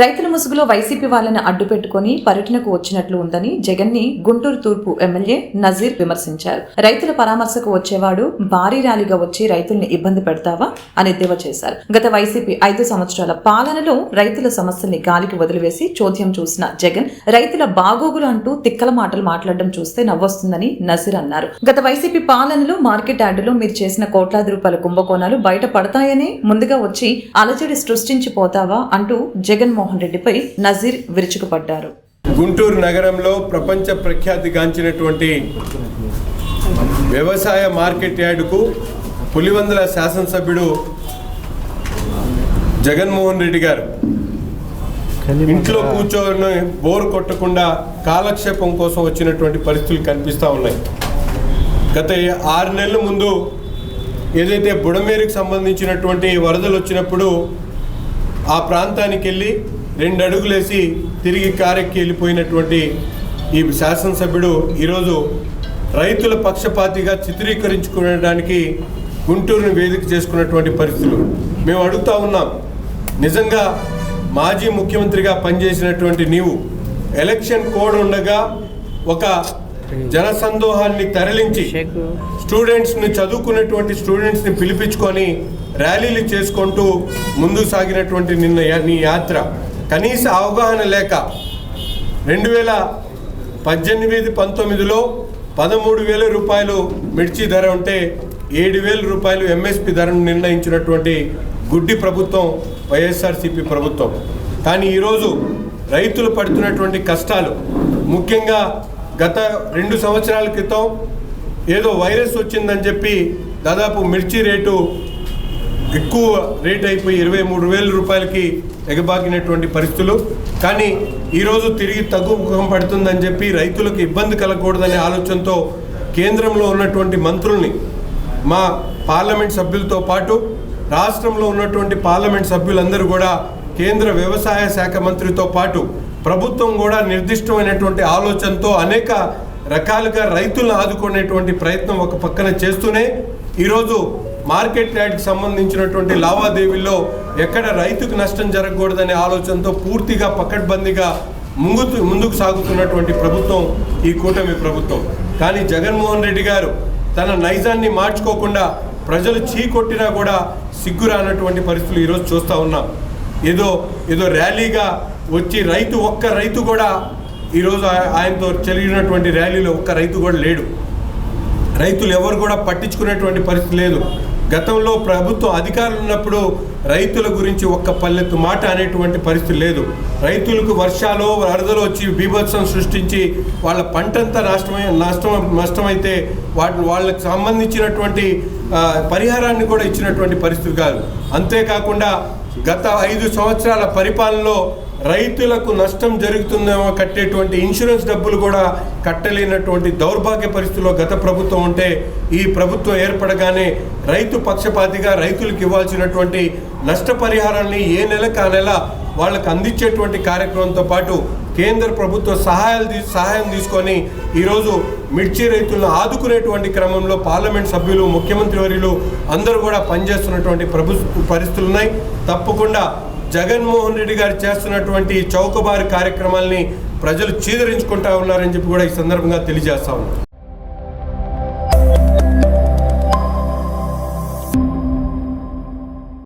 రైతుల ముసుగులో వైసీపీ వాళ్ళని అడ్డుపెట్టుకుని పర్యటనకు వచ్చినట్లు ఉందని జగన్ని గుంటూరు తూర్పు ఎమ్మెల్యే నజీర్ విమర్శించారు. రైతుల పరామర్శకు వచ్చేవాడు భారీ ర్యాలీగా వచ్చి రైతుల్ని ఇబ్బంది పెడతావా అని ఎద్దేవా చేశారు. గత వైసీపీ ఐదు సంవత్సరాల పాలనలో రైతుల సమస్యల్ని గాలికి వదిలివేసి చోద్యం చూసిన జగన్ రైతుల బాగోగులు అంటూ తిక్కల మాటలు మాట్లాడడం చూస్తే నవ్వొస్తుందని నజీర్ అన్నారు. గత వైసీపీ పాలనలో మార్కెట్ యార్డులో మీరు చేసిన కోట్లాది రూపాయల కుంభకోణాలు బయట పడతాయని ముందుగా వచ్చి అలజడి సృష్టించి పోతావా అంటూ జగన్మోహన్ రెడ్డిపై నజీర్ విరుచుకుపడ్డారు. గుంటూరు నగరంలో ప్రపంచ ప్రఖ్యాతిగాంచినటువంటి వ్యవసాయ మార్కెట్ యార్డుకు పులివందల శాసనసభ్యుడు జగన్మోహన్ రెడ్డి గారు. ఇంట్లో కూర్చొని బోర్ కొట్టకుండా కాలక్షేపం కోసం వచ్చినటువంటి పరిస్థితులు కనిపిస్తూ ఉన్నాయి. గత ఆరు నెలల ముందు ఏదైతే బుడమేరుకు సంబంధించినటువంటి వరదలు వచ్చినప్పుడు ఆ ప్రాంతానికి వెళ్ళి రెండు అడుగులేసి తిరిగి కారెక్కి వెళ్ళిపోయినటువంటి ఈ శాసనసభ్యుడు ఈరోజు రైతుల పక్షపాతిగా చిత్రీకరించుకోవడానికి గుంటూరుని వేదిక చేసుకున్నటువంటి పరిస్థితులు. మేము అడుగుతా ఉన్నాం నిజంగా మాజీ ముఖ్యమంత్రిగా పనిచేసినటువంటి నీవు ఎలక్షన్ కోడ్ ఉండగా ఒక జనసందోహాన్ని తరలించి స్టూడెంట్స్ని చదువుకునేటువంటి స్టూడెంట్స్ని పిలిపించుకొని ర్యాలీలు చేసుకుంటూ ముందుకు సాగినటువంటి నిన్న నీ యాత్ర. కనీస అవగాహన లేక రెండు వేల పద్దెనిమిది పంతొమ్మిదిలో పదమూడు వేల రూపాయలు మిర్చి ధర ఉంటే ఏడు వేల రూపాయలు ఎంఎస్పి ధరను నిర్ణయించినటువంటి గుడ్డి ప్రభుత్వం వైఎస్ఆర్సీపీ ప్రభుత్వం. కానీ ఈరోజు రైతులు పడుతున్నటువంటి కష్టాలు. ముఖ్యంగా గత రెండు సంవత్సరాల క్రితం ఏదో వైరస్ వచ్చిందని చెప్పి దాదాపు మిర్చి రేటు ఎక్కువ రేట్ అయిపోయి ఇరవై మూడు వేల రూపాయలకి ఎగబాకినటువంటి పరిస్థితులు. కానీ ఈరోజు తిరిగి తగ్గు ముఖం పడుతుందని చెప్పి రైతులకు ఇబ్బంది కలగకూడదనే ఆలోచనతో కేంద్రంలో ఉన్నటువంటి మంత్రుల్ని మా పార్లమెంట్ సభ్యులతో పాటు రాష్ట్రంలో ఉన్నటువంటి పార్లమెంట్ సభ్యులందరూ కూడా కేంద్ర వ్యవసాయ శాఖ మంత్రితో పాటు ప్రభుత్వం కూడా నిర్దిష్టమైనటువంటి ఆలోచనతో అనేక రకాలుగా రైతులను ఆదుకునేటువంటి ప్రయత్నం ఒక పక్కన చేస్తూనే ఈరోజు మార్కెట్ యార్డ్కి సంబంధించినటువంటి లావాదేవీల్లో ఎక్కడ రైతుకు నష్టం జరగకూడదనే ఆలోచనతో పూర్తిగా పకడ్బందీగా ముంగుతూ ముందుకు సాగుతున్నటువంటి ప్రభుత్వం ఈ కూటమి ప్రభుత్వం. కానీ జగన్మోహన్ రెడ్డి గారు తన నైజాన్ని మార్చుకోకుండా ప్రజలు చీకొట్టినా కూడా కూడా సిగ్గురానటువంటి పరిస్థితులు ఈరోజు చూస్తూ ఉన్నాం. ఏదో ఏదో ర్యాలీగా వచ్చి రైతు ఒక్క రైతు కూడా ఈరోజు ఆయనతో జరిగినటువంటి ర్యాలీలో ఒక్క రైతు కూడా లేడు. రైతులు ఎవరు కూడా పట్టించుకునేటువంటి పరిస్థితి లేదు. గతంలో ప్రభుత్వం అధికారులు ఉన్నప్పుడు రైతుల గురించి ఒక్క పల్లెత్తు మాట అనేటువంటి పరిస్థితి లేదు. రైతులకు వర్షాలు వరదలు వచ్చి బీభత్సం సృష్టించి వాళ్ళ పంటంతా నష్టమై నష్టం నష్టమైతే వాటి వాళ్ళకి సంబంధించినటువంటి పరిహారాన్ని కూడా ఇచ్చినటువంటి పరిస్థితి కాదు. అంతేకాకుండా గత ఐదు సంవత్సరాల పరిపాలనలో రైతులకు నష్టం జరుగుతుందేమో కట్టేటువంటి ఇన్సూరెన్స్ డబ్బులు కూడా కట్టలేనటువంటి దౌర్భాగ్య పరిస్థితిలో గత ప్రభుత్వం ఉంటే ఈ ప్రభుత్వం ఏర్పడగానే రైతు పక్షపాతిగా రైతులకు ఇవ్వాల్సినటువంటి నష్టపరిహారాన్ని ఏ నెలకు ఆ నెల వాళ్ళకు అందించేటువంటి కార్యక్రమంతో పాటు కేంద్ర ప్రభుత్వ సహాయాలు సహాయం తీసుకొని ఈరోజు మిర్చి రైతులను ఆదుకునేటువంటి క్రమంలో పార్లమెంట్ సభ్యులు ముఖ్యమంత్రి వర్యులు అందరూ కూడా పనిచేస్తున్నటువంటి ప్రభు పరిస్థితులు ఉన్నాయి తప్పకుండా జగన్మోహన్ రెడ్డి గారు చేస్తున్నటువంటి చౌకబారు కార్యక్రమాల్ని ప్రజలు చీదరించుకుంటా ఉన్నారని చెప్పి కూడా ఈ సందర్భంగా తెలియజేస్తా